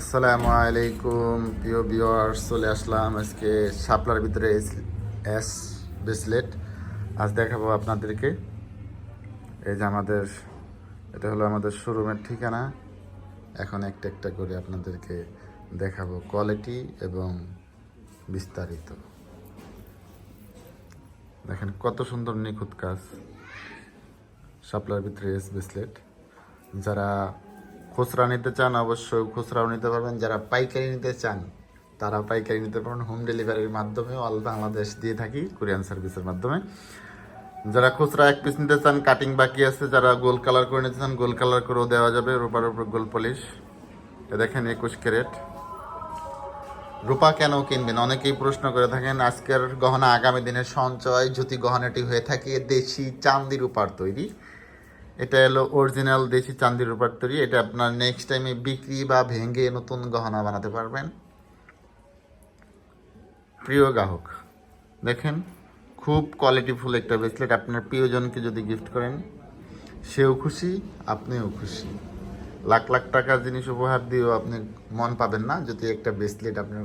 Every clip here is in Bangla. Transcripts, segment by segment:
আসসালামু আলাইকুম, প্রিয় ভিউয়ার্স চলে আসলাম আজকে শাপলার ভিতরে এস ব্রেসলেট আজ দেখাবো আপনাদেরকে। এই যে আমাদের, এটা হলো আমাদের শোরুমের ঠিকানা। এখন একটা একটা করে আপনাদেরকে দেখাবো কোয়ালিটি এবং বিস্তারিত। দেখেন কত সুন্দর নিখুঁত কাজ। শাপলার ভিতরে এস ব্রেসলেট যারা খুচরা নিতে চান, অবশ্যই খুচরাও নিতে পারবেন। যারা পাইকারি নিতে চান তারা পাইকারি নিতে পারবেন। হোম ডেলিভারির মাধ্যমে অল বাংলাদেশ দিয়ে থাকি কোরিয়ান সার্ভিসের মাধ্যমে। যারা খুচরা এক পিস নিতে চান কাটিং বাকি আছে, যারা গোল কালার করে নিতে চান গোল কালার করেও দেওয়া যাবে। রূপার উপর গোল পলিশ এ দেখেন একুশ ক্যারেট। রূপা কেন কিনবেন? অনেকেই প্রশ্ন করে থাকেন, আজকের গহনা আগামী দিনের সঞ্চয়, জ্যোতি গহনাটি হয়ে থাকে দেশি চান্দি রূপার তৈরি। এটা হলো অরিজিনাল দেশি চান্দির রূপার তৈরি এটা আপনার নেক্সট টাইমে বিক্রি বা ভেঙে নতুন গহনা বানাতে পারবেন। প্রিয় গ্রাহক, দেখেন খুব কোয়ালিটিফুল একটা ব্রেসলেট আপনার প্রিয়জনকে যদি গিফট করেন, সেও খুশি, আপনিও খুশি। লাখ লাখ টাকার জিনিস উপহার দিয়েও আপনি মন পাবেন না। যদি একটা ব্রেসলেট আপনি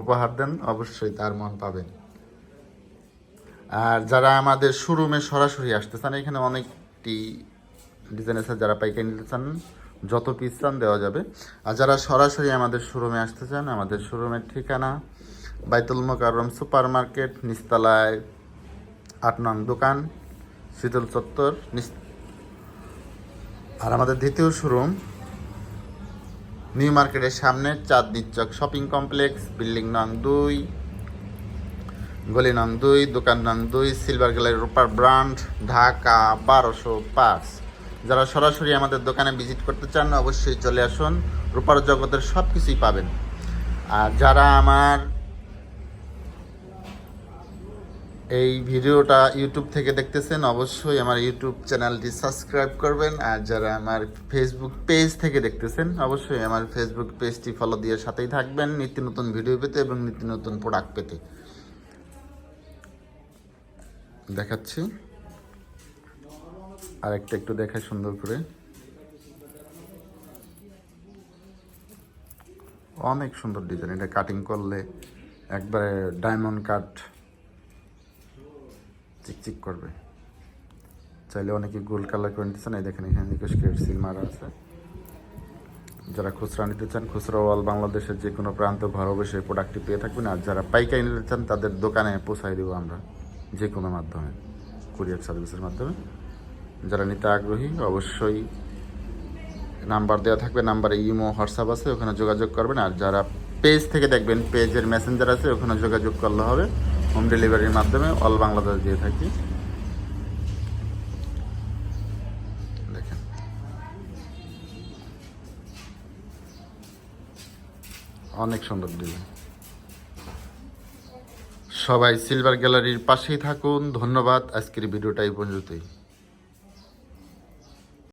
উপহার দেন, অবশ্যই তার মন পাবেন। আর যারা আমাদের শোরুমে সরাসরি আসতে চান এখানে অনেকটি ডিজাইন আছে যারা পাইকারি নিতে চান, যত পিস চান দেওয়া যাবে। আর যারা সরাসরি আমাদের শোরুমে আসতে চান, আমাদের শোরুমের ঠিকানা বাইতুল মোকাররম সুপার মার্কেট নিস্তালায় আট নং দোকান, শীতল চত্বর আর আমাদের দ্বিতীয় শোরুম নিউ মার্কেটের সামনে Chandni Chowk shopping complex building নং দুই, গলি নং দুই, দোকান নং দুই, সিলভার গ্যালারি রূপার ব্রান্ড ঢাকা বারোশো পাঁচ। যারা সরাসরি আমাদের দোকানে ভিজিট করতে চান, অবশ্যই চলে আসুন। রূপার জগতের সব কিছুই পাবেন। আর যারা আমার এই ভিডিওটা ইউটিউব থেকে দেখতেছেন, অবশ্যই আমার ইউটিউব চ্যানেলটি সাবস্ক্রাইব করবেন। আর যারা আমার ফেসবুক পেজ থেকে দেখতেছেন, অবশ্যই আমার ফেসবুক পেজটি ফলো দিয়ে সাথেই থাকবেন নিত্য নতুন ভিডিও পেতে এবং নিত্য নতুন প্রোডাক্ট পেতে। দেখাচ্ছি। আর একটা দেখাই সুন্দর করে। অনেক সুন্দর ডিজাইন এটা কাটিং করলে একবারে ডায়মন্ড কাট চিকচিক করবে। চাইলে অনেকে গোল কালার করে নিতে চান, এই দেখেন এখানে একুশ ক্যারেট সিল মারা আছে। যারা খুচরা নিতে চান, খুচরা অল বাংলাদেশের যে কোনো প্রান্ত ঘরে বসে প্রোডাক্টটি পেয়ে থাকবেন। আর যারা পাইকারি নিতে চান, তাদের দোকানে পৌঁছাই দেবো আমরা যে কোনো মাধ্যমে কুরিয়ার সার্ভিসের মাধ্যমে। যারা নিতে আগ্রহী, অবশ্যই নাম্বার দেওয়া থাকবে, নাম্বারে ইমো, হোয়াটসঅ্যাপ আছে, ওখানে যোগাযোগ করবেন। আর যারা পেজ থেকে দেখবেন, পেজের মেসেঞ্জার আছে, ওখানে যোগাযোগ করলে হবে। হোম ডেলিভারির মাধ্যমে অল বাংলাদেশ দিয়ে থাকি। অনেক সুন্দর ডিজাইন সবাই সিলভার গ্যালারির পাশেই থাকুন। ধন্যবাদ। আজকের ভিডিওটা এই পর্যন্তই।